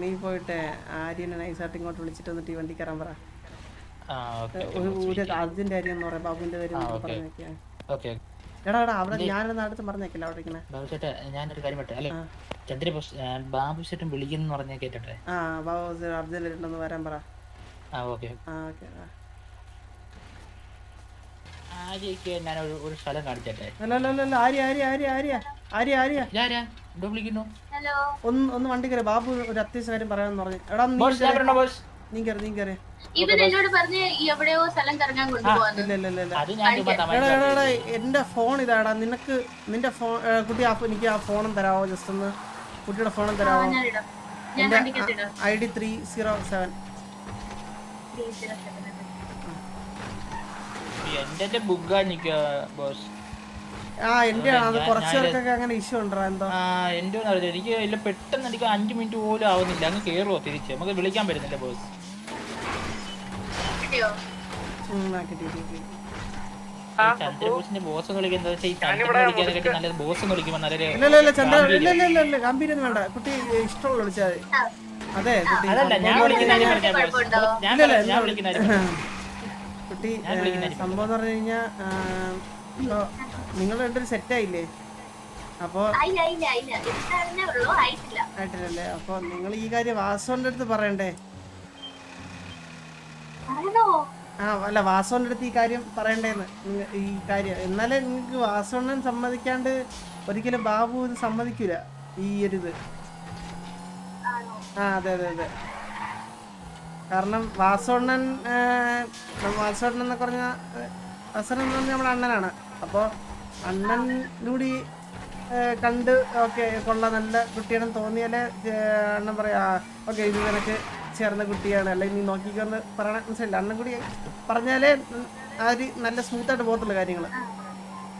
നീ പോയിട്ട് ആര്യനെ നൈസായിട്ട് ഇങ്ങോട്ട് വിളിച്ചിട്ട് വന്നിട്ട് ഈ വണ്ടി കയറാൻ പറ. ഒരു ഒരു അർജന്റ് കാര്യം എന്ന് പറയാം ബാബുവിന്റെ കാര്യം. എടാ എടാ അവിടെ ഞാനൊന്ന് അടുത്ത് പറഞ്ഞേക്കില്ല അവിടെ ഇങ്ങനെ ബാബു ചേട്ടാ ഞാനൊരു കാര്യം പറ്റേ അല്ലെ? ആ. ചന്ദ്ര ബാബു ചേട്ടൻ വിളിക്കുന്നു പറഞ്ഞ കേട്ടെ ആ ബാബു വരാൻ പറ. ആ ഓക്കെ. ആ ഓക്കെ ഞാൻ ഒരു സ്ഥലം കാണിച്ചേട്ടെ? അല്ല അല്ല അല്ല, അല്ല ആര്യ ആര്യ ആര്യ. ആര്യ ആര്യ. ആര്യ ഞാൻ വിളിക്കുന്നു. ഒന്ന് ഒന്ന് വണ്ടി കയറി. ബാബു ഒരു അത്യാവശ്യ കാര്യം പറയാൻ പറഞ്ഞു. എടാ നീ ബോസ് ബോസ് നീ കയറി നീ കയറി എന്റെ ഫോൺ ഇതാടാ നിനക്ക് നിന്റെ ഫോൺ കുട്ടി ആ എനിക്ക് ആ ഫോണും തരാവോ? ജസ്റ്റ് ഒന്ന്. കുട്ടിയുടെ ഫോണും തരാവോ? എന്റെ I D three zero seven എന്റെ ബുഗ്ഗാ നിക്ക ബോസ് ആ എന്റെ ആണ് അത് കുറച്ച് പേർക്കൊക്കെ അങ്ങനെ ഇഷ്യൂ ഉണ്ടോ? എന്തോ? ആ എന്റെ ഒന്നും അറിയില്ല. എനിക്ക് ഇല്ല പെട്ടെന്ന് എനിക്ക് അഞ്ചു മിനിറ്റ് പോലും ആവുന്നില്ല. അങ്ങ് കേറുവോ തിരിച്ച്? നമുക്ക് വിളിക്കാൻ പറ്റുന്നില്ല ബോസ്. ചന്ദ്രബോസിന്റെ ബോസ് കളിക്കുന്നത് വെച്ചാൽ ഈ ചന്ദ്രൻ കളിക്കാനെക്കാട്ടി നല്ലത് ബോസ് കളിക്കുമ്പോൾ നല്ലൊരു ഇല്ല ഇല്ല ഇല്ല ചന്ദ്ര ഇല്ല ഇല്ല ഇല്ല ഇല്ല ഗംഭീരം വേണ്ട. കുട്ടി ഇഷ്ടമുള്ള വിളിച്ചാൽ അതെ അതല്ല ഞാൻ വിളിക്കുന്ന. ഞാൻ വിളിക്കുന്ന കുട്ടി സംഭവം എന്ന് പറഞ്ഞു കഴിഞ്ഞാൽ നിങ്ങൾ രണ്ടൊരു സെറ്റ് ആയില്ലേ? അപ്പോ ആയിട്ടില്ലല്ലേ? അപ്പോൾ നിങ്ങൾ ഈ കാര്യം വാസോന്റെ അടുത്ത് പറയണ്ടേ? പറയണോ? ആ അല്ല വാസോന്റെ അടുത്ത് ഈ കാര്യം പറയണ്ടേന്ന്. ഈ കാര്യം. എന്നാലേ നിങ്ങൾക്ക് വാസോണ്ണൻ സമ്മതിക്കാണ്ട് ഒരിക്കലും ബാബു ഇത് സമ്മതിക്കൂല ഈ ഒരു ഇത്. ആ അതെ അതെ അതെ. കാരണം വാസോണ്ണൻ വാസോണ്ണൻ എന്നൊക്കെ പറഞ്ഞ വാസോണ്ണൻ എന്ന് പറഞ്ഞാൽ നമ്മുടെ അണ്ണനാണ്. അപ്പോൾ അണ്ണൻ കൂടി കണ്ട് ഓക്കെ കൊള്ള നല്ല കുട്ടിയാണെന്ന് തോന്നിയാലേ അണ്ണൻ പറയാ ഓക്കെ ഇത് നിനക്ക് ചേർന്ന കുട്ടിയാണ്. അല്ലെങ്കിൽ നീ നോക്കിക്കൊന്ന് പറയണ മനസ്സിലായില്ല? അണ്ണൻ കൂടി പറഞ്ഞാലേ ആ ഒരു നല്ല സ്മൂത്തായിട്ട് പോകത്തുള്ളൂ കാര്യങ്ങൾ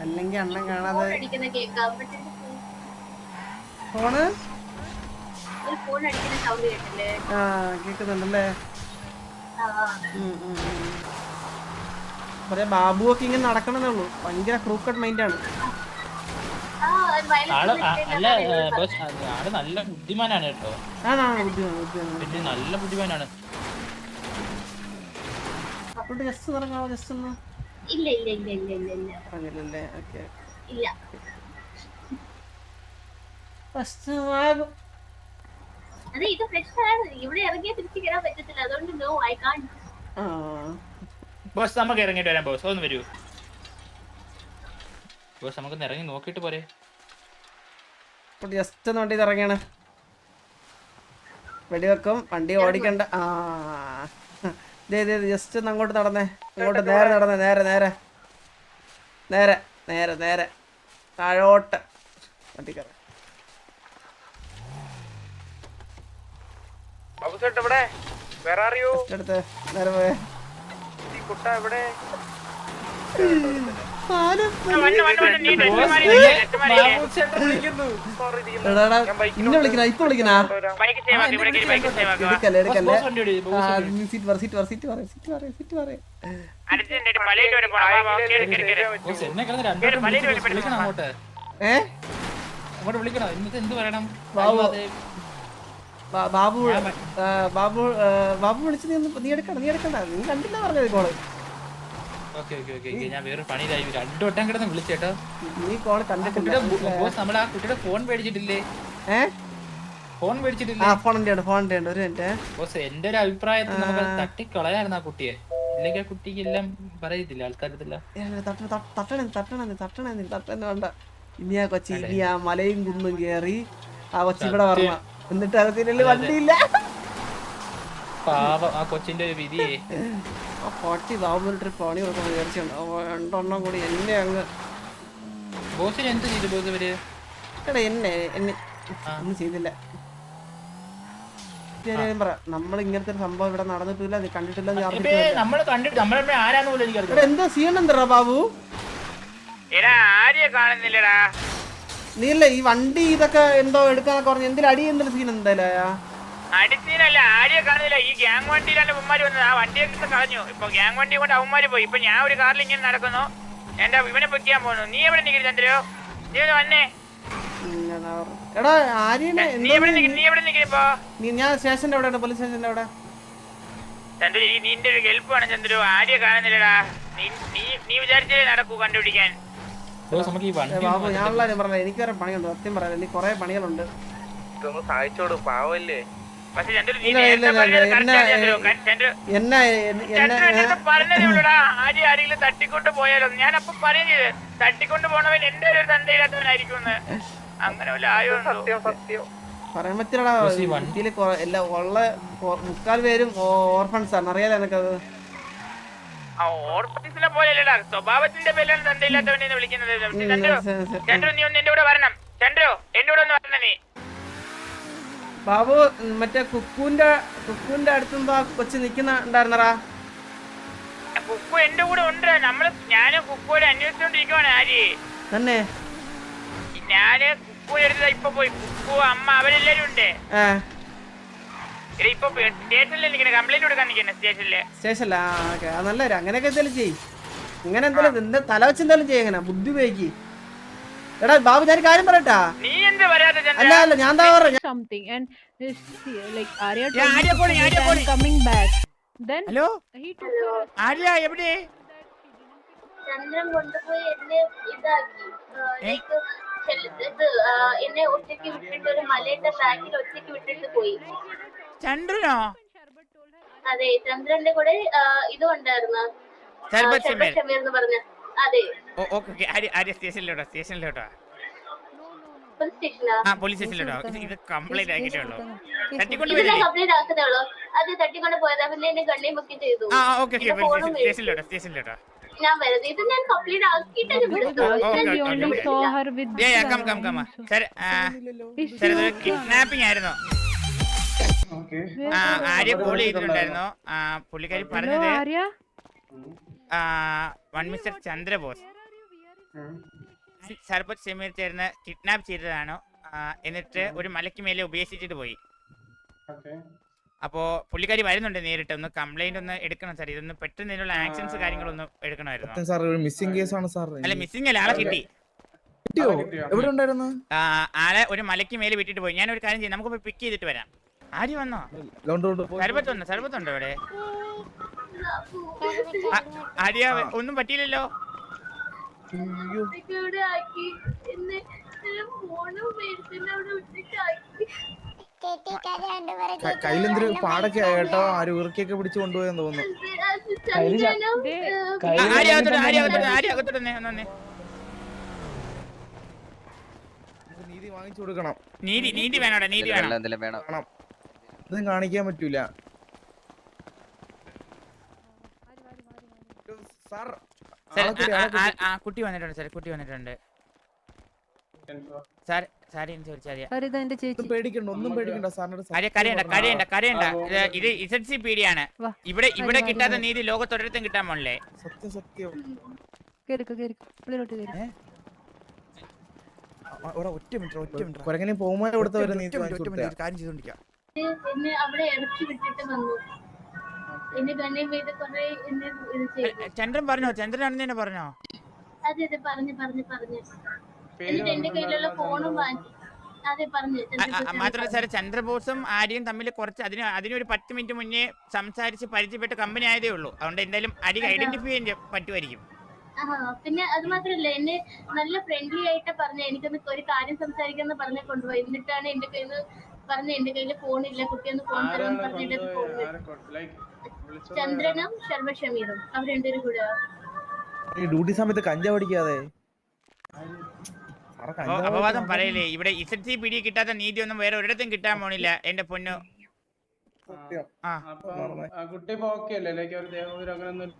അല്ലെങ്കിൽ അണ്ണൻ കാണാതെ ഫോണ്? ആ കേൾക്കുന്നുണ്ടല്ലേ ഉം, ഉം, ഉം. പറയാ ബാബുവൊക്കെ ഇങ്ങനെ നടക്കണമെന്നേ ഉള്ളൂ. ഭയങ്കര ക്രൂക്കഡ് മൈൻഡാണ് വയലറ്റ് ആൾ അല്ല ആൾ നല്ല ബുദ്ധിമാനാണ് കേട്ടോ. ആണാണ് ബുദ്ധിമാൻ പിന്നെ നല്ല ബുദ്ധിമാനാണ്. അപ്പോൾ ജസ്റ്റ് ഇറങ്ങാവോ ജസ്റ്റ് ഒന്ന് ഇല്ല ഇല്ല ഇല്ല ഇല്ല ഇല്ല ഇല്ല. പറഞ്ഞില്ലല്ലേ ഓക്കെ ഇല്ല. ഫസ്റ്റ് അതെ ഇത് ഫ്രഷ് ആണ് ഇവിടെ ഇറങ്ങിയാൽ തിരിച്ചു കയറാൻ പറ്റത്തില്ല. അതുകൊണ്ട് നോ ഐ കാൺ ആ. ബോസ് നമുക്ക് ഇറങ്ങിയിട്ട് വരാം ബോസ്. ഒന്ന് വരൂ. ബോസ് നമുക്ക് ഇറങ്ങി നോക്കിയിട്ട് പോരെ. ജസ്റ്റ് ഒന്ന് വണ്ടി ഇറങ്ങിയാണ് വെടിവെക്കും വണ്ടി ഓടിക്കണ്ട. ആ. ദേ ദേ ജസ്റ്റ് ഒന്ന് അങ്ങോട്ട് നടന്നേ. അങ്ങോട്ട് നേരെ നടന്നേ നേരെ നേരെ. നേരെ നേരെ നേരെ. താഴോട്ട്. വണ്ടി കറ ബാബുസേട്ട് എവിടെ വേറെ അറിയോ എടുത്ത്. നേരെ പോയേ. കുട്ട എവിടെ എടാ, എടാ, ഇന്നെ വിളിക്കണ? ഇപ്പൊ വിളിക്കണ? ഏ? വിളിക്കണം? എന്നിട്ട് എന്ത് പറയണം? ബാബു. ബാബു ബാബു വിളിച്ച് നീ നീ എടുക്കണ്ട നീ എടുക്കണ്ട. നീ കണ്ടില്ല പറഞ്ഞത് call okay okay okay okay. ഞാൻ വേറെ പണിയിലായി. രണ്ടു വട്ടം കിടന്ന് വിളിച്ചേട്ടോ നീ കോൾ കണ്ടിട്ടില്ല കുട്ടിയുടെ ബോസ് നമ്മൾ ആ കുട്ടിയുടെ ഫോൺ മേടിച്ചിട്ടില്ലേ? ഏ? ഫോൺ ആ മേടിച്ചിട്ടില്ലേ ഫോണിന്റെ ഉണ്ട് ഫോണിന്റെ ഉണ്ട് ഒരു മിനിറ്റ് ബോസ് എന്റെ ഒരു അഭിപ്രായത്തിൽ നമുക്ക് തട്ടിക്കളയായിരുന്നു ആ കുട്ടിയെ. ഇല്ലെങ്കിൽ ആ കുട്ടിക്ക് എല്ലാം പറയത്തില്ല? ആൾക്കാരത്തില്ല. തട്ടണ തട്ടണ തട്ടണ തട്ടണ തട്ടണ വേണ്ട. ഇനി ആ കൊച്ചി ഇനി ആ മലയും കുന്നും കേറി ആ കൊച്ചി ഇവിടെ വരണം. എന്നിട്ട് അതിനുള്ളിൽ വണ്ടിയില്ല. പാവം ആ കൊച്ചിന്റെ ഒരു വിധി ആ പൊട്ടി ബാബു ട്രിപ്പ് പണി കൊടുക്കാൻ വിചാരിച്ചുണ്ട് ഓ, രണ്ടെണ്ണം കൂടി എന്നെ അങ്ങ്. ബോസിന് എന്ത് ചെയ്തു ബോസ് ഇവർ? എടാ എന്നെ എന്നെ. ഒന്നും ചെയ്തില്ല. ഞാൻ പറ. നമ്മൾ ഇങ്ങനത്തെ ഒരു സംഭവം ഇവിടെ നടന്നിട്ടില്ല. നീ കണ്ടിട്ടില്ല നീ അറിഞ്ഞിട്ടില്ല നമ്മൾ കണ്ടിട്ട് നമ്മളെ ആരാന്ന് പോലും എനിക്ക് എടാ എന്താ സീൻ എന്താ ബാബു? എടാ ആര്യ കാണുന്നില്ലടാ? നീ അല്ലേ ഈ വണ്ടി ഇതൊക്കെ എന്തോ എടുക്കാന്നൊക്കെ പറഞ്ഞു എന്തിലും അടി എന്തൊരു സീൻ എന്തായാലും അടിച്ചീനല്ല ആര്യ കാണുന്നില്ല ഈ ഗ്യാങ് വണ്ടിയിലാണ് ഉമ്മാര് വന്നത്. ആ വണ്ടിയൊക്കെ കളഞ്ഞു. ഇപ്പൊ ഗ്യാങ് വണ്ടി കൊണ്ട് അവന്മാര് പോയി. ഇപ്പൊ ഞാൻ ഒരു കാറിൽ ഇങ്ങനെ നടക്കുന്നു. എന്റെ ഇവനെ പൊക്കിയാൻ പോകുന്നു നീ എവിടെ നിൽക്കുന്നു ചന്ദ്രയോ നീ ഒന്ന് വന്നേ. എടാ ആര്യനെ നീ എവിടെ നീ എവിടെ നിൽക്കുന്നു ഇപ്പൊ? ഞാൻ സ്റ്റേഷന്റെ അവിടെ പോലീസ് സ്റ്റേഷന്റെ അവിടെ? ചന്ദ്രു നിന്റെ ഒരു ഹെൽപ്പ് വേണം ചന്ദ്രു. ആര്യ കാണുന്നില്ലടാ. നീ നീ വിചാരിച്ചേ നടക്കൂ കണ്ടുപിടിക്കാൻ. വണ്ടി ബാബു പറഞ്ഞ? എനിക്ക് വരെ പണിയുണ്ട് സത്യം പറയാൻ എനിക്ക് കുറെ പണികളുണ്ട്. സഹായിച്ചോട് പാവല്ലേ? തട്ടിക്കൊണ്ട് പോയാലോ? ഞാൻ അപ്പൊ പറയുന്നത് തട്ടിക്കൊണ്ട് പോണവൻ എന്റെ ഒരു തന്തയില്ലാത്തവനായിരിക്കും അങ്ങനെ വല്ല ആയോ സത്യം സത്യം. പറയാൻ പറ്റില്ലടാ കൊ- എല്ലാം ഉള്ള മുക്കാൽ പേരും ഓർഫൺസാണ് ആണ് അറിയാലോ എനിക്കത് പോലെ പോലെയല്ലടാ. സ്വഭാവത്തിന്റെ പേരിലാണ് തന്തയില്ലാത്തവനെ വിളിക്കുന്നത്. ചന്ദ്രോ നീ ഒന്ന് എന്റെ കൂടെ വരണം. ചന്ദ്രു എന്റെ കൂടെ ഒന്ന് വരണം നീ. ബാബു മറ്റേ കുക്കുവിന്റെ കുക്കുവിന്റെ അടുത്തുമ്പോ ആ കൊച്ചു നിക്കുന്ന ഉണ്ടായിരുന്നടാ. കുക്കു എന്റെ കൂടെ ഉണ്ട്? നമ്മൾ ഞാൻ കുക്കുവിടെ അന്വേഷിച്ചോണ്ടിരിക്കുവാണ് ആര്യ. തന്നെ. ഞാൻ കുക്കുവിന്റെ അടുത്ത് ഇപ്പൊ പോയി. കുക്കു അമ്മ അവരെല്ലാരും ഉണ്ട്. സ്റ്റേഷനില്ല ഓക്കെ. അത് നല്ല കാര്യം അങ്ങനെയൊക്കെ എന്തെങ്കിലും ചെയ്യ്. ഇങ്ങനെ എന്തെങ്കിലും എന്താ തല വെച്ച് എന്തെങ്കിലും ചെയ്യ എങ്ങനെ ബുദ്ധി ഉപയോഗിക്ക്. എടാ ബാബു ഞാൻ കാര്യം പറയട്ടാ? നീ എന്ത് വരാത്ത അല്ല അല്ല ഞാൻ എന്താ പറഞ്ഞ? ഹലോ ആര്യ എവിടെ? ചന്ദ്രൻ കൊണ്ടുപോയി എന്നെ ഇതാക്കി. ലൈക്ക് ഇത് എന്നെ ഒറ്റയ്ക്ക് വിട്ടിട്ട് ഒരു മലയുടെ ബാക്കിൽ ഒറ്റയ്ക്ക് വിട്ടിട്ട് പോയി. ചന്ദ്രനോ? അതെ ചന്ദ്രന്റെ കൂടെ ഇത് ഉണ്ടായിരുന്നു സ്റ്റേഷനിലോട്ടോ സ്റ്റേഷനിലോട്ടോ? പോലീസ് സ്റ്റേഷനാ ആ പോലീസ് സ്റ്റേഷനിലോട്ടോ? ഇത് കംപ്ലൈന്റ് തട്ടിക്കൊണ്ട് അത് തട്ടിക്കൊണ്ട് പോയതാ പിന്നെ എന്നെ കണ്ണി ബുക്ക് ചെയ്തു. ആ ഓക്കെ ഓക്കെ പിന്നെ സ്റ്റേഷനിലോട്ടോ? കിഡ്നാപ്പിംഗ് ആയിരുന്നു. ആര്യ കോൾ ചെയ്തിട്ടുണ്ടായിരുന്നു. ആ പുള്ളിക്കാരി പറഞ്ഞത് വൺ മിസ്റ്റർ ചന്ദ്രബോസ്. സർബത് ഷമീർ ചേർന്ന് കിഡ്നാപ്പ് ചെയ്തതാണോ. എന്നിട്ട് ഒരു മലയ്ക്ക് മേലെ ഉപേക്ഷിച്ചിട്ട് പോയി. അപ്പോ പുള്ളിക്കാരി വരുന്നുണ്ട് നേരിട്ട്. ഒന്ന് കംപ്ലൈന്റ് ഒന്ന് എടുക്കണം സാർ ഇതൊന്ന് പെട്ടെന്ന് ഇതിനുള്ള ആക്ഷൻസ് കാര്യങ്ങളൊന്നും എടുക്കണമായിരുന്നു. സാർ ഒരു മിസ്സിംഗ് കേസാണ് സാർ അല്ല മിസ്സിംഗ് അല്ല ആളെ കിട്ടി. എവിടെ ഉണ്ടായിരുന്നു? ആളെ ഒരു മലയ്ക്ക് മേലെ വിട്ടിട്ട് പോയി. ഞാൻ ഒരു കാര്യം ചെയ്യാം. നമുക്ക് പിക്ക് ചെയ്തിട്ട് വരാം. ആര് വന്നോ? സർബത്തുണ്ടോ പോയി. സർബത്ത് വന്നോ സർബത്ത് ഉണ്ടോ ഇവിടെ ആര്യ ഒന്നും പറ്റിയില്ലല്ലോ? കയ്യിലെന്തൊരു പാടൊക്കെ ആയിട്ടോ ആര് ഉറക്കിയൊക്കെ ഇറുക്കിയൊക്കെ പിടിച്ചു കൊണ്ടുപോയെന്ന് തോന്നുന്നു. നീതി വാങ്ങിച്ചു കൊടുക്കണം. നീതി നീതി വേണോടാ നീതി വേണം? കാണാം ഇതും കാണിക്കാൻ പറ്റൂല. സാർ. കുട്ടി. വന്നിട്ടുണ്ട് സാർ കുട്ടി വന്നിട്ടുണ്ട്. സാർ സാരി ചോദിച്ചാരിയ ഇതാ എന്റെ ചേച്ചി. പേടിക്കണ്ട ഒന്നും പേടിക്കണ്ട കരയണ്ട കരയണ്ട കരയണ്ട. ഇത് ഇസഡ് സി. ഇവിടെ ഇവിടെ കിട്ടാത്ത. നീതി ലോകത്തൊരിടത്തും കിട്ടാൻ പോണല്ലേ. സത്യം ഒറ്റ മിനിറ്റ് ഒറ്റ മിനിറ്റ് കുരങ്ങനെ പോകുമ്പോൾ മിനിറ്റ് കാര്യം ചെയ്തോണ്ടിരിക്കാം. എന്നെ അവിടെ ഇറക്കി വിട്ടിട്ട് വന്നു. എന്നെ ഗണ്യം ചെയ്ത് കുറെ എന്നെ ഇത് ചെയ്തു. ചന്ദ്രൻ പറഞ്ഞോ? ചന്ദ്രൻ തന്നെ പറഞ്ഞോ? അതെ അതെ പറഞ്ഞു പറഞ്ഞു പറഞ്ഞു. എന്നിട്ട് എന്റെ കയ്യിലുള്ള ഫോണും വാങ്ങി. അതെ പറഞ്ഞു മാത്രമല്ല സാറേ ചന്ദ്രബോസും ആര്യയും തമ്മിൽ കുറച്ച് അതിന് അതിനൊരു പത്ത് മിനിറ്റ് മുന്നേ സംസാരിച്ച് പരിചയപ്പെട്ട് കമ്പനി ആയതേ ഉള്ളൂ. അതുകൊണ്ട് എന്തായാലും അരി ഐഡന്റിഫൈ ചെയ്യാൻ പറ്റുമായിരിക്കും. പിന്നെ അത് മാത്രല്ല എന്നെ നല്ല ഫ്രണ്ട്ലി ആയിട്ട് പറഞ്ഞ എനിക്കൊന്ന് ഒരു കാര്യം സംസാരിക്കാന്ന് പറഞ്ഞ കൊണ്ടുപോയി. എന്നിട്ടാണ് എന്റെ കയ്യിൽ നിന്ന് പറഞ്ഞ എന്റെ കയ്യിൽ ഫോണില്ല കുട്ടിയൊന്ന് ഫോൺ തരാൻ പറഞ്ഞിട്ട് ഫോൺ ചന്ദ്രനും ഷമീറും. അവർ രണ്ടുപേരും കൂടെ. ഈ ഡ്യൂട്ടി സമയത്ത് കഞ്ചാവ് അപവാദം പറയലേ പറയില്ലേ? ഇവിടെ ഇസഡ് സി പിടി കിട്ടാത്ത നീതി ഒന്നും വേറെ ഒരിടത്തും കിട്ടാൻ പോണില്ല. എന്റെ പൊന്നു. കുട്ടി പോക്കല്ലേ ലൈക്ക് ഒരു അങ്ങനെ ഒന്നും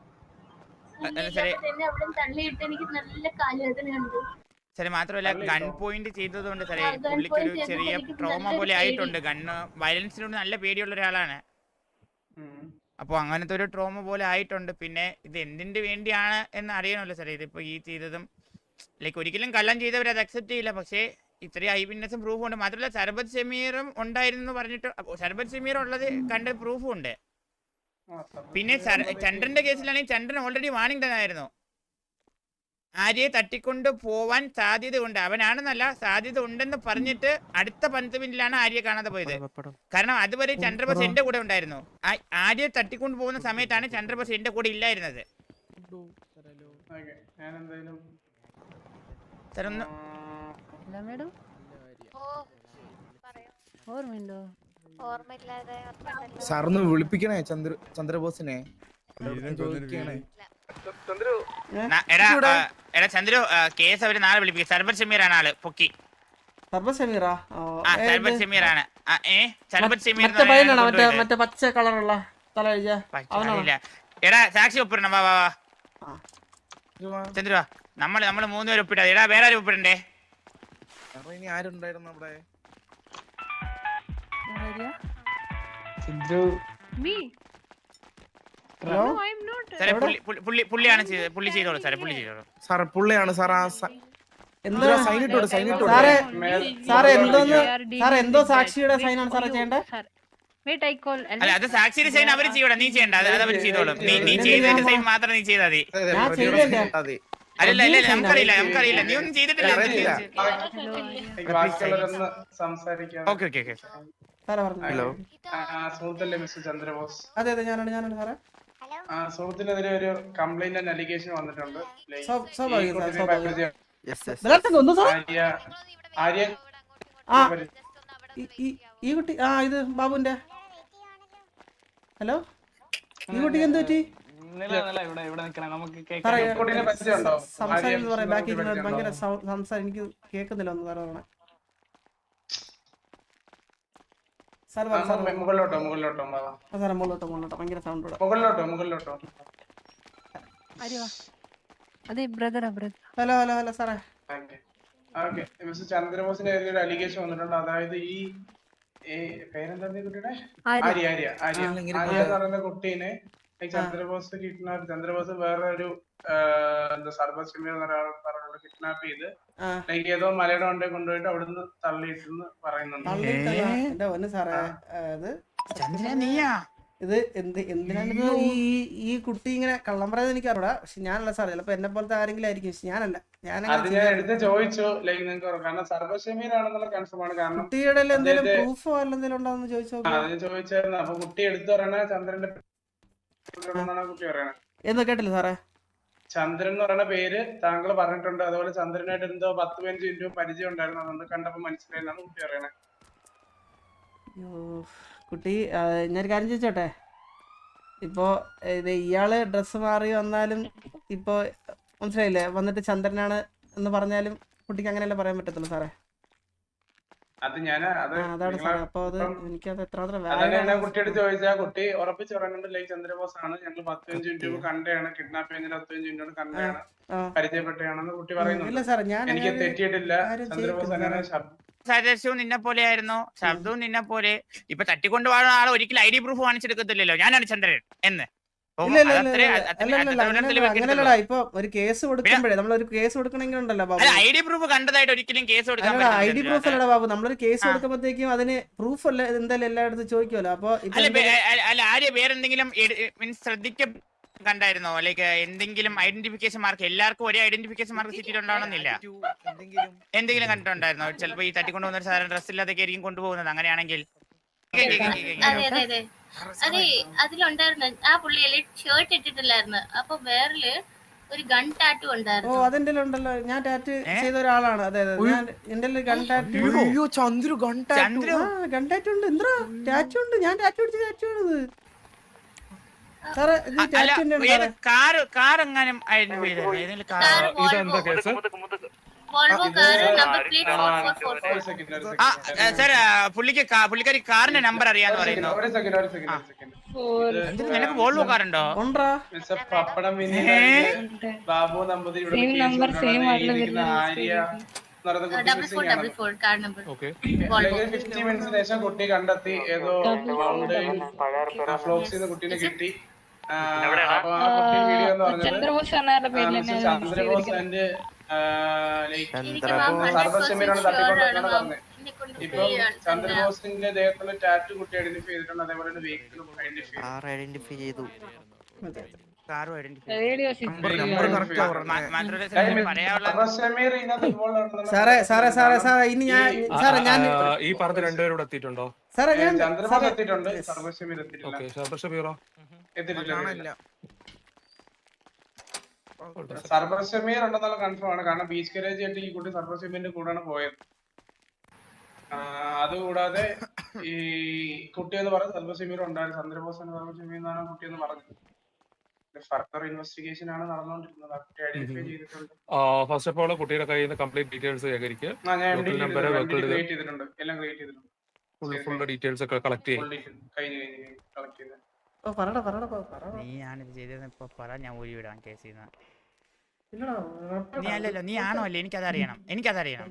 തള്ളിയിട്ട് എനിക്ക് നല്ല കാലുവേദന കണ്ടു സാറേ മാത്രമല്ല ഗൺ പോയിന്റ് ചെയ്തതുകൊണ്ട് സാറേ പുള്ളിക്കൊരു ചെയ്തത് ചെറിയ ട്രോമ പോലെ. ആയിട്ടുണ്ട്. ഗണ്ണ് വയലൻസിനോട് നല്ല പേടിയുള്ള ഒരാളാണ്. അപ്പോൾ അങ്ങനത്തെ ഒരു ട്രോമ പോലെ ആയിട്ടുണ്ട്. പിന്നെ ഇത് എന്തിന്റെ വേണ്ടിയാണ് എന്ന് അറിയണമല്ലോ സാറേ ഇതിപ്പോൾ ഈ ചെയ്തതും ലൈക്ക് ഒരിക്കലും കള്ളം ചെയ്തവർ അത് അക്സെപ്റ്റ് ചെയ്യില്ല. പക്ഷേ ഇത്രയും ഐ വിറ്റ്നസും പ്രൂഫും ഉണ്ട്. മാത്രമല്ല ശർബത് ഷമീറും ഉണ്ടായിരുന്നു എന്ന് പറഞ്ഞിട്ട് ശർബത് ഷമീർ ഉള്ളത് കണ്ട് പ്രൂഫും ഉണ്ട്. പിന്നെ ചന്ദ്രന്റെ കേസിലാണെങ്കിൽ ചന്ദ്രൻ ഓൾറെഡി വാണിംഗ് തന്നായിരുന്നു. ആര്യയെ തട്ടിക്കൊണ്ട് പോവാൻ സാധ്യതയുണ്ട്. അവനാണെന്നല്ല സാധ്യത ഉണ്ടെന്ന് പറഞ്ഞിട്ട് അടുത്ത പന്ത് മിനിറ്റിലാണ് ആര്യെ കാണാതെ പോയത്. കാരണം അതുവരെ ചന്ദ്രബോസ് എന്റെ കൂടെ ഉണ്ടായിരുന്നു. ആര്യെ തട്ടിക്കൊണ്ട് പോകുന്ന സമയത്താണ് ചന്ദ്രബോസ് എന്റെ കൂടെ ഇല്ലായിരുന്നത്. സാറൊന്ന് വിളിപ്പിക്കണേ ചന്ദ്ര ചന്ദ്രബോസിനെ. ചോദിക്കണേ. എടാ എടാ ചന്ദ്രു കേസ് അവർ നാളെ വിളിപ്പിക്കും. സർബർ ഷമീറാണ് ആൾ പൊക്കി. സർബ ഷമീറാ? സർബർ ഷമീറാണ്. ആ, ഏ സർബർ ഷമീർ മറ്റേ പച്ച കളറുള്ള തല എടാ സാക്ഷി ഒപ്പിടണം വാ വാ വാ. ചന്ദ്രു നമ്മൾ നമ്മൾ നമ്മൾ മൂന്നുപേര് ഒപ്പിട്ടാ എടാ വേറെ ആരും ഒപ്പിടണ്ടേ? ഇനി ആരുണ്ടായിരുന്നു അവിടെ. മീ. ഹലോ സാറേ പുള്ളി പുള്ളി- പുള്ളി പുള്ളിയാണ് ചെയ്തത് പുള്ളി ചെയ്തോളൂ സാറേ പുള്ളി ചെയ്തോളൂ. സാറേ പുള്ളിയാണ് സാർ ആ എന്താ? സൈൻ ഇട്ടോട് സൈൻ ഇട്ടോട്. സാറേ സാറേ എന്തോന്ന്? സാറേ എന്തോ സാക്ഷിയുടെ സൈനാണ് സാറേ ചെയ്യേണ്ടത്? വെയിറ്റ് ഐ കോൾ അല്ല. അത് സാക്ഷിയുടെ സൈൻ അവർ ചെയ്യണം നീ ചെയ്യണ്ട അത് അത് അവർ ചെയ്തോളും. നീ നീ ചെയ്തതിന്റെ സൈൻ മാത്രം നീ ചെയ്താൽ മതി. ഞാൻ? അതെ അല്ലല്ല അല്ല നമുക്കറിയില്ല നമുക്കറിയില്ല. നീ ഒന്നും ചെയ്തിട്ടില്ല. Okay okay okay. ഹലോ ആ, സുഹൃത്തല്ലേ മിസ്റ്റർ ചന്ദ്രബോസ്? അതെ അതെ ഞാനാണ് ഞാനാണ് സാറേ. സുഹൃത്തിനെതിരെ ഒരു കംപ്ലൈന്റ് ആൻഡ് അലിഗേഷൻ വന്നിട്ടുണ്ട്. ഈ കുട്ടി ആ ഇത് ബാബുന്റെ ഹലോ? ഈ കുട്ടിക്ക് എന്ത് പറ്റി? സംസാരിക്കുന്നത് ഭയങ്കര സംസാരം എനിക്ക് കേൾക്കുന്നില്ല ഒന്ന് സാറേ പറയണേ സാർ ആ, പറ സാർ മു- മുകളിലോട്ടോ മുകളിലോട്ടോ ബാബാ. സാറേ മുകളിലോട്ടോ മുകളിലോട്ടോ. ഭയങ്കര സൗണ്ട് ഇവിടെ. മുകളിലോട്ടോ മുകളിലോട്ടോ. അറിയോ അതെ ബ്രദറാ ബ്രദർ ഹലോ ഹലോ ഹലോ സാറേ. Okay okay. മിസ്റ്റർ ചന്ദ്രബോസിനെതിരെ ഒരു അലിഗേഷൻ വന്നിട്ടുണ്ട്. അതായത് ഈ പേരെന്താ കുട്ടിയുടെ? ആര്യ. ആര്യ ആര്യ. ആര്യ. എന്ന് പറയുന്ന കുട്ടീനെ ചന്ദ്രബോസ് കിട്ടുന്ന ചന്ദ്രബോസ് വേറെ ഒരു എന്താ സർബസ് ഷമീർ എന്ന ഒരാൾ പറഞ്ഞോണ്ട് കിഡ്നാപ്പ് ചെയ്ത് ലൈക്ക് ഏതോ മലയുടെ കൊണ്ടേ കൊണ്ടുപോയിട്ട് അവിടുന്ന് തള്ളിയിട്ടെന്ന് പറയുന്നുണ്ട്. ഇത് എന്ത് എന്തിനാണ് ഈ ഈ- കുട്ടി ഇങ്ങനെ കള്ളം പറയുന്നത് എനിക്ക് അറിയാം പക്ഷെ ഞാനല്ല സാറേ ചിലപ്പോ എന്നെ പോലത്തെ ആരെങ്കിലും ആയിരിക്കും. പക്ഷെ ഞാനല്ല. ഞാൻ എടുത്ത് ചോദിച്ചു ലൈക്ക് നിങ്ങൾക്ക് കാരണം സർബസ് ഷമീർ ആണെന്നുള്ള കൺഫേം ആണ്. കാരണം കുട്ടിയുടെ എന്തെങ്കിലും. പ്രൂഫോ അല്ല എന്തെങ്കിലും ഉണ്ടോന്ന് ചോദിച്ചു ചോദിച്ചായിരുന്നു. അപ്പൊ കുട്ടി എടുത്തു പറയണ ചന്ദ്രന്റെ കുട്ടി പറയണത് എന്ന് കേട്ടില്ല സാറേ? ചന്ദ്രൻ എന്ന് പറയുന്ന പേര് താങ്കൾ പറഞ്ഞിട്ടുണ്ട്. അതുപോലെ ചന്ദ്രനായിട്ട് എന്തോ പത്ത് പതിനഞ്ച് മിനിറ്റ് പരിചയം ഉണ്ടായിരുന്നു. അതുകൊണ്ട് കണ്ടപ്പോ മനസ്സിലായെന്നാണ് കുട്ടി പറയണത് അയ്യോ, കുട്ടി ഞാനൊരു കാര്യം ചോദിച്ചോട്ടെ? ഇപ്പോ ഇയാൾ ഡ്രസ്സ് മാറി വന്നാലും ഇപ്പോ മനസ്സിലായില്ലേ? വന്നിട്ട് ചന്ദ്രനാണ് എന്ന് പറഞ്ഞാലും കുട്ടിക്ക് അങ്ങനെയല്ലേ പറയാൻ പറ്റത്തുള്ളൂ സാറേ? അത് ഞാൻ അത് അതാണ് നിങ്ങളെ- അപ്പൊ അത് എനിക്കത് എത്രമാത്രം അതന്നെ ഞാൻ കുട്ടിയോട് ചോദിച്ചാ കുട്ടി ഉറപ്പിച്ച് പറയുന്നുണ്ട് ലൈക്ക് ചന്ദ്രബോസ് ആണ് ഞങ്ങൾ പതിനഞ്ച് മിനിറ്റ് മുമ്പ് കണ്ടയാണ് കിഡ്നാപ്പ് ചെയ്യുന്നതിന് പതിനഞ്ച് മിനിറ്റ് കണ്ടയാണ് ആ. പരിചയപ്പെട്ടയാണെന്ന് കുട്ടി പറയുന്നു എനിക്ക് തെറ്റിയിട്ടില്ല. ചന്ദ്രബോസ് അങ്ങനെ സദസ്യവും നിന്നെ പോലെ ആയിരുന്നു ശബ്ദവും നിന്നെ പോലെ. ഇപ്പൊ തട്ടിക്കൊണ്ടുപോകുന്ന ആൾ ആളെ ഒരിക്കലും ഐ ഡി പ്രൂഫ് കാണിച്ചെടുക്കത്തില്ലല്ലോ. ഞാനാണ് ചന്ദ്രൻ എന്ന്. അങ്ങനെയല്ലടാ ഇപ്പൊ ഒരു കേസ് കൊടുക്കുമ്പോഴേ നമ്മളൊരു കേസ് കൊടുക്കണമെങ്കിൽ ഉണ്ടല്ലോ ബാബു. ഐ ഡി പ്രൂഫ് കണ്ടതായിട്ട് ഒരിക്കലും കേസ് കൊടുക്കാൻ ഐ ഡി പറ്റില്ല പ്രൂഫ് അല്ലടാ ബാബു. നമ്മളൊരു കേസ്. കൊടുക്കുമ്പോഴത്തേക്കും അതിന് പ്രൂഫ് അല്ല എന്തായാലും എല്ലായിടത്തും ചോദിക്കുമല്ലോ അപ്പൊ അല്ല ആര്യ വേറെന്തെങ്കിലും മീൻസ് ശ്രദ്ധിക്ക കണ്ടായിരുന്നോ ലൈക്ക് എന്തെങ്കിലും ഐഡന്റിഫിക്കേഷൻ മാർക്ക് എല്ലാവർക്കും ഒരേ ഐഡന്റിഫിക്കേഷൻ മാർക്ക് സിറ്റിയിലുണ്ടാവണമെന്നില്ല എന്തെങ്കിലും എന്തെങ്കിലും കണ്ടിട്ടുണ്ടായിരുന്നോ? ചിലപ്പോ ഈ തട്ടിക്കൊണ്ട് പോകുന്ന ഒരു സാധനം ഡ്രസ് ഇല്ലാതൊക്കെ ആയിരിക്കും കൊണ്ടുപോകുന്നത് അങ്ങനെയാണെങ്കിൽ. അതെ അതെ അതെ അതെ അതിലുണ്ടായിരുന്നു ആ പുള്ളിയിൽ ഷർട്ട് ഇട്ടിട്ടില്ലായിരുന്നു അപ്പൊ വേറിൽ ഒരു ഗൺ ടാറ്റു ഓ ഉണ്ടായിരുന്നു അതെന്റെ ഉണ്ടല്ലോ ഞാൻ ടാറ്റു ചെയ്ത ഒരാളാണ് അതെ അതെ ഞാൻ എന്റെ ഗൺ ടാറ്റു അയ്യോ ചന്ദ്രു കണ്ടാ ചന്ദ്രു ഗൺ ടാറ്റു ഉണ്ട് എന്താ ടാറ്റു ഉണ്ട് ഞാൻ ടാറ്റു അടിച്ച ടാറ്റു ആണ് ഇത് സാറേ ഇത് അ- അല്ല ടാറ്റു ഉണ്ട് കാർ കാർ എങ്ങാനും ഇതെന്താ ചെയ്തായിരുന്നു സാർ പുള്ളിക്ക് പുള്ളിക്കാരി കാറിന്റെ നമ്പർ അറിയാന്ന് പറയുന്നു. നിനക്ക് വോൾവോ കാറുണ്ടോ ബാബു കാർ നമ്പർ അല്ലെങ്കിൽ ഫിഫ്റ്റി മിനിറ്റ്സിന് ശേഷം കുട്ടി കണ്ടെത്തി. ഏതോ മൗണ്ട് ഫ്ലോക്സിന്ന് കുട്ടീനെ കിട്ടി. ചന്ദ്രബോസ് ചന്ദ്രബോസ് ആൻഡ് തട്ടിക്കൊണ്ടെന്നാണ് മാം പറഞ്ഞത്. എന്നെ ചന്ദ്രബോസിന്റെ ദേഹത്തുള്ള ടാറ്റു കുട്ടി ഐഡന്റിഫൈ ചെയ്തിട്ടുണ്ട്. അതേപോലെ തന്നെ വെഹിക്കിളും ഐഡന്റിഫൈ ചെയ്തു. സാറേ സാറേ സാറേ സാറേ ഇനി ഞാൻ സാറേ ഞാൻ ഈ പറഞ്ഞ രണ്ടുപേരും ഇവിടെ എത്തിയിട്ടുണ്ടോ? സാറേ ഞാൻ ചന്ദ്രബോസ് എത്തിയിട്ടുണ്ട്. സർവസമീർ എത്തിയിട്ടില്ല. ഷബീറോ എത്തിയിട്ടില്ല കാണില്ല സർവസമീർ ഉണ്ടെന്നുള്ള കൺഫേം ആണ്. കാരണം ബീച്ച് കരേജ് ആയിട്ട് ഈ കുട്ടി സർവസമീറിന്റെ കൂടെയാണ് പോയത്. അതുകൂടാതെ ഈ കുട്ടി എന്ന് പറഞ്ഞ സർവസമീർ ഉണ്ടായിരുന്നു. ചന്ദ്രബോസ് എന്ന സർവസമീർ എന്നാണ് കുട്ടി എന്ന് പറഞ്ഞത്. ഫർദർ ഇൻവെസ്റ്റിഗേഷൻ ആണ് നടന്നുകൊണ്ടിരുന്നത്. ആ കുട്ടി ഐഡന്റിഫൈ ചെയ്തിട്ടുണ്ട്. ഫസ്റ്റ് ഓഫ് ഓൾ കുട്ടിയുടെ കയ്യിൽ നിന്ന് കംപ്ലീറ്റ് ഡീറ്റെയിൽസ് ശേഖരിക്കുക എല്ലാം ക്രിയേറ്റ് ചെയ്തിട്ടുണ്ട്. ഫുൾ ഫുൾ ഡീറ്റെയിൽസ് ഒക്കെ കളക്ട് ചെയ്യും. Full detail. കഴിഞ്ഞ് കഴിഞ്ഞ് കഴിഞ്ഞ്. കളക്ട് ചെയ്ത്. ഓ, പറടാ പറടാ പോ, പറടാ നീയാണിത് ചെയ്തതെന്ന് ഇപ്പൊ പറ ഞാൻ ഊരി വിടാം കേസ് ചെയ്യുന്ന ഇല്ലടാ, നീ അല്ലല്ലോ നീ ആണോ അല്ലേ? എനിക്കതറിയണം എനിക്കതറിയണം.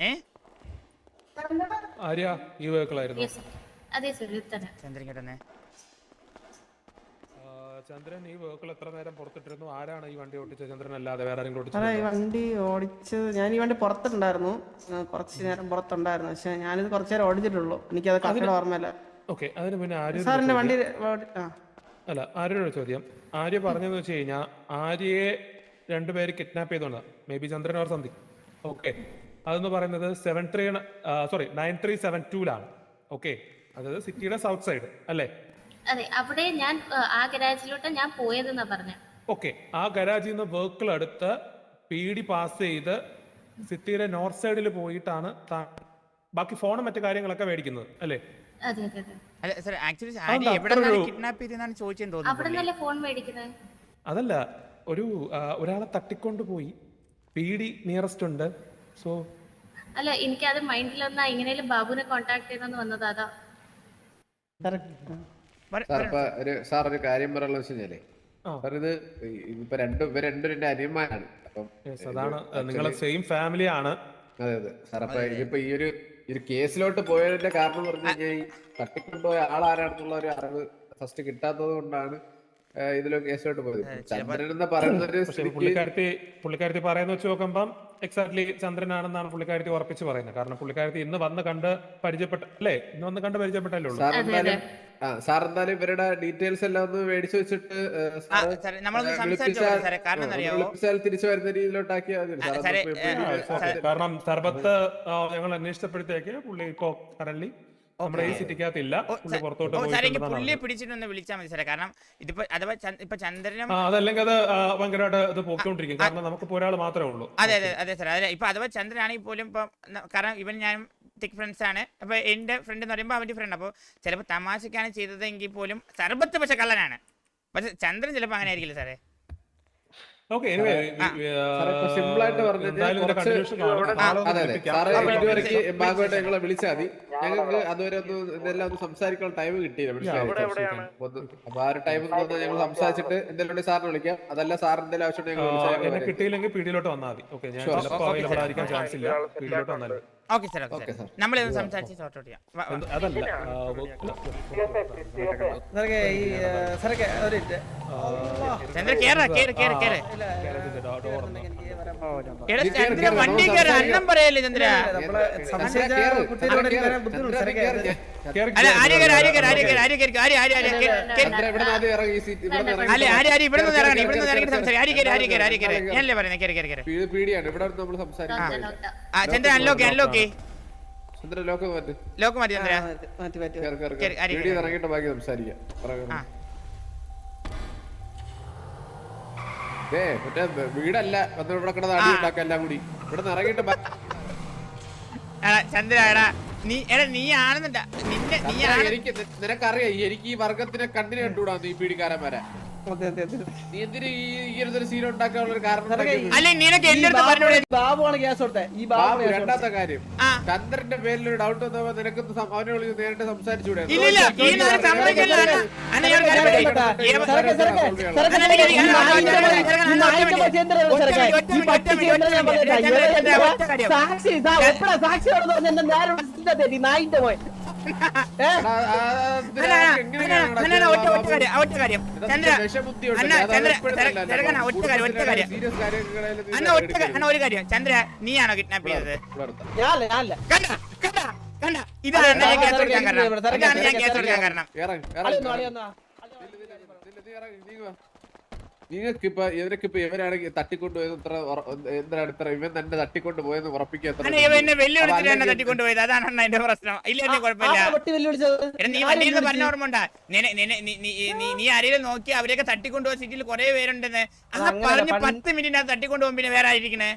ഏ? ആര്യ ഈ ചന്ദ്രൻ ഈ വെഹിക്കിൾ എത്ര നേരം പുറത്തിട്ടിരുന്നു? ആരാണ് ഈ വണ്ടി ഓടിച്ചത്? ചന്ദ്രൻ അല്ലാതെ വേറെ ആരെങ്കിലും ഈ വണ്ടി ഓടിച്ചത് ഞാൻ ഈ വണ്ടി പുറത്തുണ്ടായിരുന്നു ആ, കുറച്ച് നേരം പുറത്തുണ്ടായിരുന്നു. പക്ഷെ ഞാനിത് കുറച്ചു നേരം ഓടിച്ചിട്ടുള്ളൂ. എനിക്കത് കറക്റ്റ് ഓർമ്മയില്ല. ഓക്കെ അതിന് പിന്നെ ആര്യ സാറിന്റെ വണ്ടി ആ. അല്ല ആര്യയുടെ ചോദ്യം. ആര്യ പറഞ്ഞെന്ന് വെച്ച് കഴിഞ്ഞാൽ ആര്യയെ രണ്ടുപേര് kidnap ചെയ്തോണ്ടാ may be Chandran or something okay അതെന്ന് പറയുന്നത് seven three sorry nine three seven ടൂലാണ് okay അതായത് സിറ്റിയുടെ സൗത്ത് സൈഡ് അല്ലേ? അതെ അവിടെ ഞാൻ ആ, ഗരാജിലോട്ട് ഞാൻ പോയതെന്നാ പറഞ്ഞു. ഓക്കെ ആ ഗരാജിൽ നിന്ന് വെഹിക്കിൾ എടുത്ത് പി ഡി പാസ് ചെയ്ത് സിറ്റിയുടെ നോർത്ത് സൈഡിൽ പോയിട്ടാണ് ബാക്കി ഫോണും മറ്റു കാര്യങ്ങളൊക്കെ മേടിക്കുന്നത് അല്ലേ? അതെ അതെ അതെ. അല്ല സർ ആക്ച്വലി അതെന്താ ആര്യ എവിടെ അത്ര ഒരു- കിഡ്നാപ്പ് ചെയ്തെന്നാണ് ചോദിച്ചെന്ന് അവിടെ തോന്നുന്നു നിന്നല്ലേ ഫോൺ മേടിക്കുന്നത് അതല്ല ഒരു ആ, ഒരാളെ തട്ടിക്കൊണ്ട് പോയി. പീഡി നിയറസ്റ്റ് ഉണ്ട് സോ അല്ല എനിക്കത് മൈൻഡിൽ വന്നാ എങ്ങനെയാലും ബാബുവിനെ കോണ്ടാക്ട് ചെയ്തെന്ന് വന്നത് അതാ. പറ- സാർ ഇപ്പൊ ഒരു സാർ ഒരു കാര്യം പറയാനുള്ള വെച്ച് കഴിഞ്ഞാലേ ആ. സാർ ഇത് ഈ- ഇപ്പൊ രണ്ടും ഇവർ രണ്ടും എന്റെ അനിയന്മാരാണ്. അപ്പം അതാണ്. സെയിം ഫാമിലി ആണ്. അതെ അതെ. സാർ അപ്പൊ ഇതിപ്പോ ഈ ഒരു ഒരു കേസിലോട്ട് പോയതിന്റെ കാരണം പറഞ്ഞു കഴിഞ്ഞാൽ തട്ടിക്കൊണ്ടുപോയ ആളാരാണെന്നുള്ള ഒരു അറിവ് ഫസ്റ്റ് കിട്ടാത്തത് കൊണ്ടാണ് ആ, ഇതിലോ കേസിലോട്ട് പോയത്. ചന്ദ്രൻ പുള്ളിക്കാരത്തി പുള്ളിക്കാരത്തി പറയുന്ന വെച്ച് നോക്കുമ്പം എക്സാക്ട്ലി ചന്ദ്രനാണെന്നാണ് പുള്ളിക്കാരത്തി ഉറപ്പിച്ച് പറയുന്നത്. കാരണം പുള്ളിക്കാരത്തി ഇന്ന് വന്ന് കണ്ട് പരിചയപ്പെട്ട അല്ലേ? ഇന്ന് വന്ന് കണ്ട് പരിചയപ്പെട്ടല്ലേ ഉള്ളൂ? സാർ എന്തായാലും ആ സാർ എന്തായാലും ഇവരുടെ ഡീറ്റെയിൽസ് എല്ലാം ഒന്ന് മേടിച്ചു വെച്ചിട്ട് തിരിച്ചു വരുന്ന രീതിയിലോട്ടാക്കിയാൽ. കാരണം സർബത്ത് ഞങ്ങൾ അന്വേഷിച്ചപ്പോഴത്തേക്ക് പുള്ളി ഇപ്പോ കറന്റ് നമ്മുടെ ഈ സിറ്റിക്കകത്ത് പുള്ളി പുറത്തോട്ട് പോയിട്ടുണ്ടെന്നാണ് പുള്ളിയെ. പിടിച്ചിട്ടൊന്ന് വിളിച്ചാൽ മതി സാറേ. കാരണം ഇതിപ്പോ അഥവാ ഇപ്പൊ ചന്ദ്രനും ആ അതല്ലെങ്കിൽ അത് ആ, ഭയങ്കരമായിട്ട് ഇത് പോയിക്കൊണ്ടിരിക്കും കാരണം നമുക്കിപ്പോ ഒരാൾ മാത്രമേ ഉള്ളൂ. അതെ അതെ അതെ സാർ അതെ ഇപ്പൊ അഥവാ ചന്ദ്രനാണെങ്കിൽ പോലും ഇപ്പൊ ന- കാരണം ഇവൻ ഞാൻ തിക് ഫ്രണ്ട്സ് ആണ്. അപ്പൊ എന്റെ ഫ്രണ്ട് എന്ന് പറയുമ്പോൾ അവന്റെ ഫ്രണ്ട് അപ്പോൾ ചിലപ്പോൾ തമാശക്കാണ് ചെയ്തതെങ്കിൽ പോലും സർബത്ത് പക്ഷെ കള്ളനാണ്. പക്ഷെ ചന്ദ്രൻ ചിലപ്പോ അങ്ങനെ ആയിരിക്കില്ല സാറേ. ഓക്കെ simple ആയിട്ട് ഭാഗമായിട്ട് ഞങ്ങളെ വിളിച്ചാൽ മതി. ഞങ്ങൾക്ക് അതുവരെ ഒന്ന് ഇതെല്ലാം ഒന്ന് സംസാരിക്കാൻ ടൈം കിട്ടിയില്ല. മനസ്സിലായോ? അപ്പൊ ആ ഒരു ടൈം ഞങ്ങൾ സംസാരിച്ചിട്ട് എന്തെങ്കിലും സാറിനെ വിളിക്കാം. അതല്ല സാർ എന്തെങ്കിലും ആവശ്യം വരാം. കിട്ടിയില്ലെങ്കിൽ പീഡിയിലോട്ട് വന്നാൽ മതി. ഓക്കെ ഞാൻ Sure. ചിലപ്പോൾ Okay, അവൈലബിൾ ആയിരിക്കാൻ ചാൻസ് ഇല്ല. പീഡിയിലോട്ട് വന്നാൽ okay sir okay sir sir. നമ്മളിത് സംസാരിച്ച് സോർട്ട് ഔട്ട് ചെയ്യാം. ചന്ദ്ര കേറ് കേറ് കേറ് കേറ്. കേറ്, ചന്ദ്ര കേറ്, വണ്ടി സംസാരിക്കാം. അന്നം പറയല്ലേ ചന്ദ്ര? സംശയിച്ച ചന്ദ്ര കേറ്, കേറ്, കേറ്. ഞാനല്ലേ പറയുന്നത് പീടിയാണ് ഇവിടെ നമ്മൾ സംസാരിക്കുന്നത് ആ ചന്ദ്ര അൺലോക്ക് അൺലോക്ക് ലോക്ക് മാറ്റി. മാറ്റി? ഇറങ്ങിയിട്ട് ബാക്കി സംസാരിക്കാം. ഏ മറ്റേ വീടല്ല. വന്ന് കിടന്ന് അടി ഉണ്ടാക്കാം എല്ലാം കൂടി. ഇവിടെ ഇറങ്ങിയിട്ട് ബാ- എടാ ചന്ദ്ര എടാ. നീ എടാ നീ ആണെന്നുണ്ട. നിന്നെ നീ ആണ് എനിക്ക് നിനക്കറിയാം എനിക്ക് ഈ വർഗത്തിനെ കണ്ണിന് കണ്ടുകൂടാ ഈ ഇങ്ങനത്തെ അല്ലെ നിനക്ക് ഈ എന്റെ അടുത്ത് ബാബു- ബാബുവാണ് ഗ്യാസ് കൊടുത്തത് ഈ ബാബു രണ്ടാമത്തെ കാര്യം. ചന്ദ്രന്റെ പേരിൽ ഒരു ഡൗട്ട് വന്നപ്പോ നിനക്ക് അവനെ വിളിച്ച് നേരിട്ട് സംസാരിച്ചൂടെ. സാക്ഷി നായിന്റെ മോൻ കാര്യം ഒറ്റ കാര്യം. ചന്ദ്ര അണ്ണ ചന്ദ്ര ഒറ്റ കാര്യം ഒറ്റ കാര്യം. അണ്ണ ഒറ്റ അണ്ണ ഒരു കാര്യം. ചന്ദ്ര നീയാണോ കിഡ്നാപ്പ് ചെയ്തത്. കണ്ട കണ്ട കണ്ട. ഇതാണ് കാരണം ഞാൻ കേസ് കൊടുക്കാൻ കാരണം. ഇതാണ് ഞാൻ കേസ് കൊടുക്കാൻ കാരണം. ഇറങ്ങി അളിയൊന്ന്, അളിയൊന്ന്. നിങ്ങൾക്ക് ഇപ്പൊ ഇവരൊക്കെ ഇവരാണെങ്കിൽ തട്ടിക്കൊണ്ട് പോയത് ഇത്ര എന്തിനാണ് ഇത്ര ഇവൻ തന്നെ തട്ടിക്കൊണ്ട് പോയെന്ന് ഇവ എന്നെ വെല്ലുവിളിച്ചിട്ട് എന്നെ തട്ടിക്കൊണ്ടുപോയത്. അതാണ് അണ്ണാ എന്റെ പ്രശ്നം. ഇല്ല എന്നെ കുഴപ്പമില്ല. നീ വണ്ടിയിൽ നിന്ന് പറഞ്ഞ ഓർമ്മ ഉണ്ടാ? നീ- നീ- നീ- നീ ആരെയും നോക്കി അവരെയൊക്കെ തട്ടിക്കൊണ്ടുപോയ സീറ്റിൽ കുറെ പേരുണ്ടെന്ന്. അങ്ങനെയല്ല, പറഞ്ഞ് പത്ത് മിനിറ്റ് തട്ടിക്കൊണ്ടുപോകും പിന്നെ വേറെ ആയിരിക്കണേ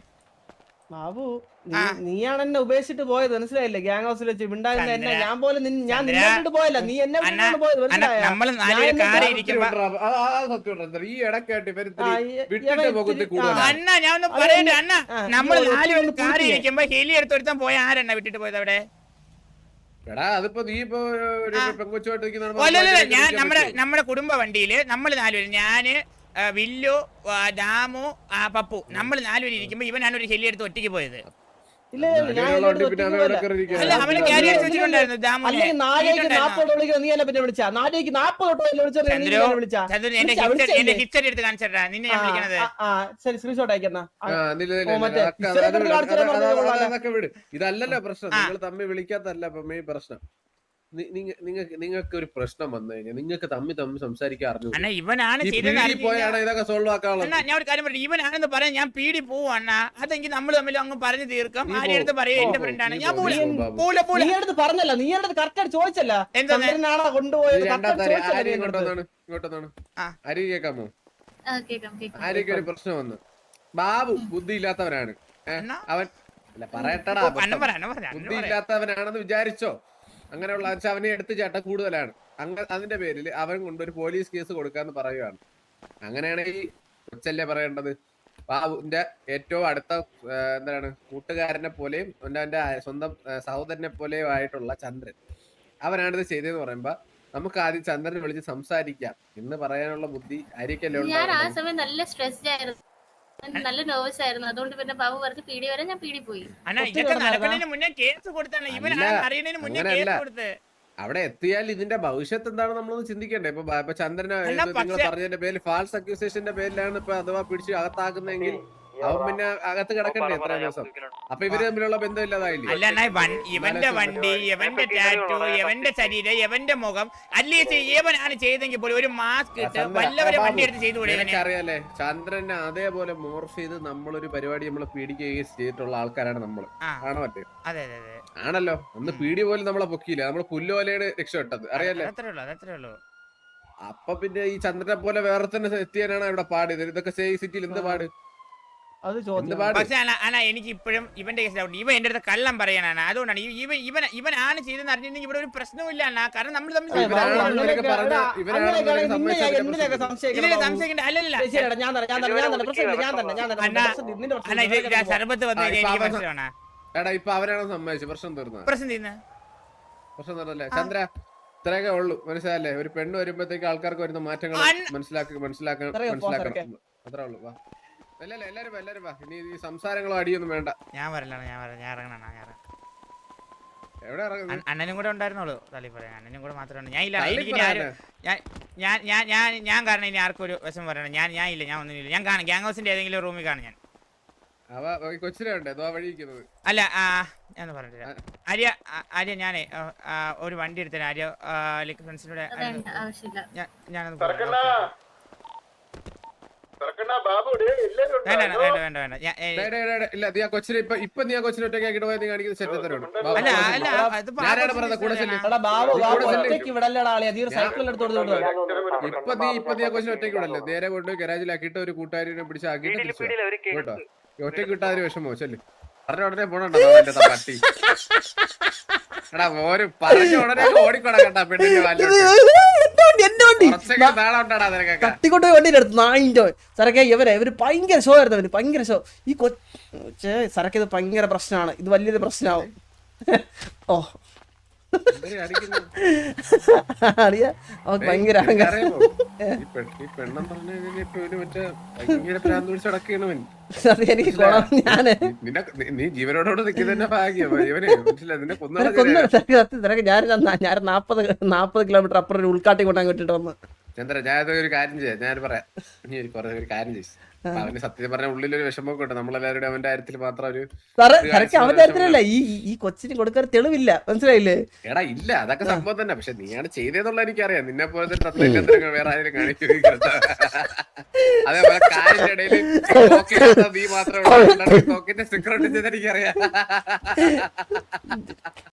ബാബു. നീയാണ് എന്നെ ഉപേക്ഷിച്ചിട്ട് പോയത് മനസ്സിലായില്ലേ? ഗ്യാങ് ഹൗസിൽ വെച്ച് ഉണ്ടായിരുന്ന എന്നെ ഞാൻ പോലെ ഞാൻ ചന്ദ്ര, പോയല്ല. നീ എന്നെ പോയത് അണ്ണാ നമ്മൾ ഞാൻ ഒന്ന് പറയട്ടെ അണ്ണ. നമ്മൾ. ഇരിക്കുമ്പോ ഹെലി എടുത്തൊരുത്തൻ പോയ ആരെണ്ണ വിട്ടിട്ട് പോയത് അവിടെ? ഞാൻ നമ്മുടെ നമ്മുടെ കുടുംബ വണ്ടിയിൽ നമ്മൾ നാലുപേര് ഞാൻ വില്ലു ദാമു ആ, പപ്പു. നമ്മൾ നാലുപേര് ഇരിക്കുമ്പോ ഇവനാണ് ഒരു ഹെലി എടുത്ത് ഒറ്റയ്ക്ക് പോയത്. ഇതല്ലല്ലോ പ്രശ്നം. നിങ്ങൾ തമ്മിൽ വിളിക്കാത്തല്ല പ്രശ്നം. നിങ്ങൾക്ക് നിങ്ങൾക്ക് ഒരു പ്രശ്നം വന്നു കഴിഞ്ഞാൽ നിങ്ങൾക്ക് തമ്മി തമ്മി സംസാരിക്കാൻ അറിഞ്ഞു അണ്ണ ഇവനാണ് പോയാണ് ഇതൊക്കെ സോൾവ് ആക്കാനുള്ളത്? അണ്ണാ ഞാൻ ഒരു കാര്യം പറഞ്ഞു ഇവനാണെന്ന് പറയാൻ ഞാൻ പീടി പോവാണ് അതെങ്കിൽ നമ്മൾ തമ്മിൽ അങ്ങ് പറഞ്ഞു തീർക്കാം. ആരുടെ അടുത്ത് പറയും? എന്റെ ഫ്രണ്ടാണ് ഞാൻ പോല. പോല നീ അടുത്ത് പറഞ്ഞല്ല. നീ അടുത്ത് കറക്റ്റ് ചോദിച്ചല്ല. എന്താ ചന്ദ്രനാണോ കൊണ്ടുപോയത്? ഇത് കറക്റ്റ് രണ്ടാമത്തെ ആര് ചോദിച്ചല്ല നീ ആര് എന്റെ അടുത്ത്. ഇങ്ങോട്ടൊന്നാണ് ഇങ്ങോട്ടൊന്നാണ് ആ. ആര് കേൾക്കാമോ? ആ, കേക്കാം കേക്കാം ആരൊക്കെ ഒരു പ്രശ്നം വന്നു? ബാബു ബുദ്ധി ഇല്ലാത്തവനാണ് അവൻ അല്ല പറയട്ടടാ ബുദ്ധി ഇല്ലാത്തവനാണെന്ന് വിചാരിച്ചോ? അങ്ങനെയുള്ള വെച്ചാൽ അവനെ എടുത്ത് ചേട്ട കൂടുതലാണ്. അങ്ങ അതിന്റെ പേരിൽ അവൻ കൊണ്ടൊരു പോലീസ് കേസ് കൊടുക്കാന്ന് പറയുകയാണ് അങ്ങനെയാണെങ്കിൽ കൊച്ചല്ലേ പറയേണ്ടത്? ബാബുവിന്റെ ഏറ്റവും അടുത്ത എന്താണ് കൂട്ടുകാരനെ പോലെയും അവന്റെ സ്വന്തം സഹോദരനെ പോലെയും ആയിട്ടുള്ള ചന്ദ്രൻ. അവനാണിത് ചെയ്തതെന്ന് പറയുമ്പോ നമുക്ക് ആദ്യം ചന്ദ്രനെ വിളിച്ച് സംസാരിക്കാം. എന്ന് പറയാനുള്ള ബുദ്ധി ആയിരിക്കല്ലോ ഞാൻ ആ സമയം നല്ല സ്ട്രെസ്ഡ് ആയിരുന്നു. നല്ല നെർവസ് ആയിരുന്നു. അതുകൊണ്ട് പിന്നെ ബാബു പറഞ്ഞു പീടി വരെ ഞാൻ പീടി പോയി. അണ്ണാ ഒത്തിരി ഇതൊക്കെ നടക്കുന്നതിന് മുന്നേ കേസ് കൊടുത്താണ്. ഇവൻ അറിയുന്നതിന് മുന്നേ കേസ് കൊടുത്ത്. അവിടെ എത്തിയാൽ ഇതിന്റെ ഭവിഷ്യത്ത് എന്താണ് നമ്മളൊന്ന് ചിന്തിക്കണ്ടേ? ഇപ്പൊ ഇപ്പൊ ചന്ദ്രനെ നിങ്ങൾ പറഞ്ഞതിന്റെ പേരിൽ ഫാൾസ് അക്യൂസേഷന്റെ പേരിലാണ് ഇപ്പൊ അഥവാ പിടിച്ച് അകത്താക്കുന്നെങ്കിൽ അവൻ പിന്നെ അകത്ത് കിടക്കണ്ടേ എത്ര ദിവസം? അപ്പൊ ഇവർ തമ്മിലുള്ള ബന്ധം ഇല്ലാതായില്ലേ അല്ല അണ്ണാ വൺ- ഇവന്റെ വണ്ടി ഇവന്റെ ടാറ്റു ഇവന്റെ ശരീരം ഇവന്റെ മുഖം. അറ്റ്ലീസ്റ്റ് ഇവനാണ് ചെയ്തെങ്കിൽ പോലും ഒരു മാസ്ക് ഇട്ട് വല്ലവരെ വണ്ടി എടുത്ത് ചെയ്തു കൂടെ ഇവന്. നിനക്കറിയാലേ ചന്ദ്രനെ അതേപോലെ മോർഫ് ചെയ്ത് നമ്മളൊരു പരിപാടി നമ്മൾ പീഡിക്കുകയും ചെയ്തിട്ടുള്ള ആൾക്കാരാണ് നമ്മൾ ആ. ആണോ മറ്റേ? അതെ അതെ അതെ. ആണല്ലോ. ഒന്ന് പീഡി പോലും നമ്മളെ പൊക്കിയില്ല. നമ്മൾ പുല്ലുപോലെയാണ് രക്ഷപ്പെട്ടത്. അറിയാലേ? അതത്രേ ഉള്ളൂ അതത്രേ ഉള്ളൂ. അപ്പൊ പിന്നെ ഈ ചന്ദ്രനെ പോലെ വേറെ തന്നെ എത്തിയാനാണ് ഇവിടെ പാട് ഇത് ഇതൊക്കെ സേഫ് സിറ്റിയിൽ എന്ത് പാട്? അത് ചോദ്യം. പക്ഷെ അല്ല എനിക്ക് ഇപ്പോഴും ഇവന്റെ കേസ് ഡൗട്ട് ഇവൻ എന്റെ അടുത്ത് കള്ളം പറയാനാണ് അതുകൊണ്ടാണ് ഇവൻ ഇവൻ ഇവൻ ഇവനാണ് ചെയ്തെന്ന് അറിഞ്ഞിട്ടുണ്ടെങ്കിൽ ഇവിടെ ഒരു പ്രശ്നമില്ല കാരണം നമ്മൾ തമ്മിൽ സംശയിക്കണ്ട. അല്ലല്ല പോ. സർബത്ത് വന്നു എനിക്ക് എടാ ഇപ്പൊ അവരാണ് സമ്മതിച്ചു പ്രശ്നം തീർന്നു? പ്രശ്നം തീർന്ന. പ്രശ്നം തീർന്നല്ലേ? ചന്ദ്ര ഇത്രയൊക്കെ ഉള്ളൂ. മനസ്സിലല്ലേ ഒരു പെണ്ണ് വരുമ്പോഴത്തേക്ക് ആൾക്കാർക്ക് വരുന്ന മാറ്റങ്ങൾ മനസ്സിലാക്കി മനസ്സിലാക്കണം. മനസ്സിലാക്കണം അത്രേ ഉള്ളൂ. വാ. അല്ലല്ല എല്ലാരും എല്ലാരും വാ. ഇനി ഈ സംസാരങ്ങളോ അടിയൊന്നും വേണ്ട. ഞാൻ വരലാണ് ഞാൻ വരാം ഞാൻ ഇറങ്ങണം ഞാൻ ഇറങ്ങണം. എവിടെ ഇറങ്ങുന്നു അണ്ണ- അണ്ണനും കൂടെ ഉണ്ടായിരുന്നുള്ളൂ തള്ളി പറയാൻ അണ്ണനും കൂടെ മാത്രമേ ഉണ്ട് ഞാൻ ഇല്ല തള്ളി എനിക്ക് ഇനി ആരും ഞാൻ ഞാൻ ഞാൻ ഞാൻ ഞാൻ കാരണം ഇനി ആർക്കും ഒരു വിഷം പറയണം ഞാൻ ഞാൻ ഇല്ല ഞാൻ ഒന്നുമില്ല ഞാൻ കാണും. ഗ്യാങ് ഹൗസിന്റെ ഏതെങ്കിലും റൂമിൽ കാണും ഞാൻ. അവ ഈ കൊച്ചിനെ ഉണ്ട് അതോ വഴി ഇരിക്കുന്നത്? അല്ല ആ ഞാൻ പറഞ്ഞില്ല ആര്യ ആ, ആര്യ ഞാനേ ആ, ആ, ഒരു വണ്ടി എടുത്തരാം ആര്യ ലൈക്ക് ഫ്രണ്ട്സിനോട് വേണ്ട ആവശ്യമില്ല. ഞാൻ ഞാനൊന്ന് പറയാം. വേണ്ട വേണ്ട വേണ്ട വേണ്ട വേണ്ട ഞാൻ ഏ, ഡേ, ഡേ, ഡേ, ഡേ, ഇല്ല നീ ആ കൊച്ചിനെ ഇപ്പൊ ഇപ്പൊ നീ ആ കൊച്ചിനെ ഒറ്റയ്ക്ക് ആക്കിയിട്ട് പോയത് നീ കാണിക്കുന്ന സെറ്റ് തരമാണ് അല്ല അല്ല അതിപ്പോ ആ ഞാനാണ് കൊച്ചിന്റെ പറഞ്ഞത് കൂടെ ഇഷ്ടമല്ല. ചെല്ല്. എടാ ബാബു നീ ബാബു കൂടെ ചെല്ല്. ഒറ്റയ്ക്ക് വിടല്ലടാ ആളിയാ. നീ ഒരു സൈക്കിളിൽ എടുത്ത് കൊടുത്തു വിടുക ഇപ്പൊ നീ ഇപ്പൊ നീ ആ കൊച്ചിനെ ഒറ്റയ്ക്ക് വിടല്ലേ? നേരെ കൊണ്ടുപോയി ഗരാജിലാക്കിയിട്ട് ഒരു കൂട്ടുകാരിനെ പിടിച്ച് ആക്കിയിട്ട് തിരിച്ചു വാ. കേട്ടോ? ഈ ഒറ്റയ്ക്ക് വിട്ടാ ഒരു വിഷമോ ചെല്ല്. പറഞ്ഞ ഉടനെ പോണോ പട്ടി എടാ ഓര് പറഞ്ഞ ഉടനെ ഓടിക്കോടാ കേട്ടാ പെണ്ണിന്റെ വാലിലോട്ട് എന്റെ വണ്ടി? തട്ടിക്കൊണ്ട് പോയി വണ്ടി എടുത്തു നായിന്റെ വണ്ടിയുടെ അടുത്ത്. നായിന്റെ സരക്കെ ഇവരെ ഇവർ ഭയങ്കര ഷോ ആയിരുന്നു അവർ ഭയങ്കര ഷോ ഈ കൊച്ചേ സരക്ക് ഇത് ഭയങ്കര പ്രശ്നമാണ്. ഇത് വലിയൊരു പ്രശ്നമാവും. ഓ? അറിയാ അവർക്ക് ഭയങ്കര അഹങ്കാരം. എനിക്ക് ഞാൻ. നീ- ജീവനോടോട് നിൽക്കുന്നതന്നെ ഭാഗ്യം. ഇവനെ മനസ്സിലായി? നിന്നെ കൊന്നു സത്യം നിനക്ക് ഞാൻ ഞാൻ നാപ്പത് നാപ്പത് കിലോമീറ്റർ അപ്പുറം ഒരു ഉൾക്കാട്ടി കൊണ്ടാൻ വിട്ടിട്ട് വന്ന്. ചന്ദ്ര ഞാൻ ഒരു കാര്യം ചെയ്യാം. ഞാൻ പറയാം. നീ ഒരു കുറേ ഒരു കാര്യം ചെയ്യും. അവന് സത്യം പറഞ്ഞ ഉള്ളിലൊരു വിഷമമൊക്കെ ഉണ്ട്. നമ്മളെല്ലാവരുടെ അവന്റെ കാര്യത്തിൽ മാത്രം ഒരു ഒരു കറക്റ്റ് അവന്റെ കാര്യം കാര്യത്തിലല്ല. ഈ ഈ- ഈ കൊച്ചിന് കൊടുക്കാൻ തെളിവില്ല. മനസ്സിലായില്ലേ? എടാ ഇല്ല. അതൊക്കെ സംഭവം തന്നെ. പക്ഷെ നീയാണ് ചെയ്തതെന്നുള്ള എനിക്കറിയാം. നിന്നെ പോലെ തന്നെ വേറെ ആരെങ്കിലും കാണിക്കും അതേപോലെ കാലിന്റെ ഇടയിൽ നീ മാത്രമേ ടോക്കിന്റെ സ്റ്റിക്കർ ഒട്ടിച്ചത് എനിക്കറിയാം.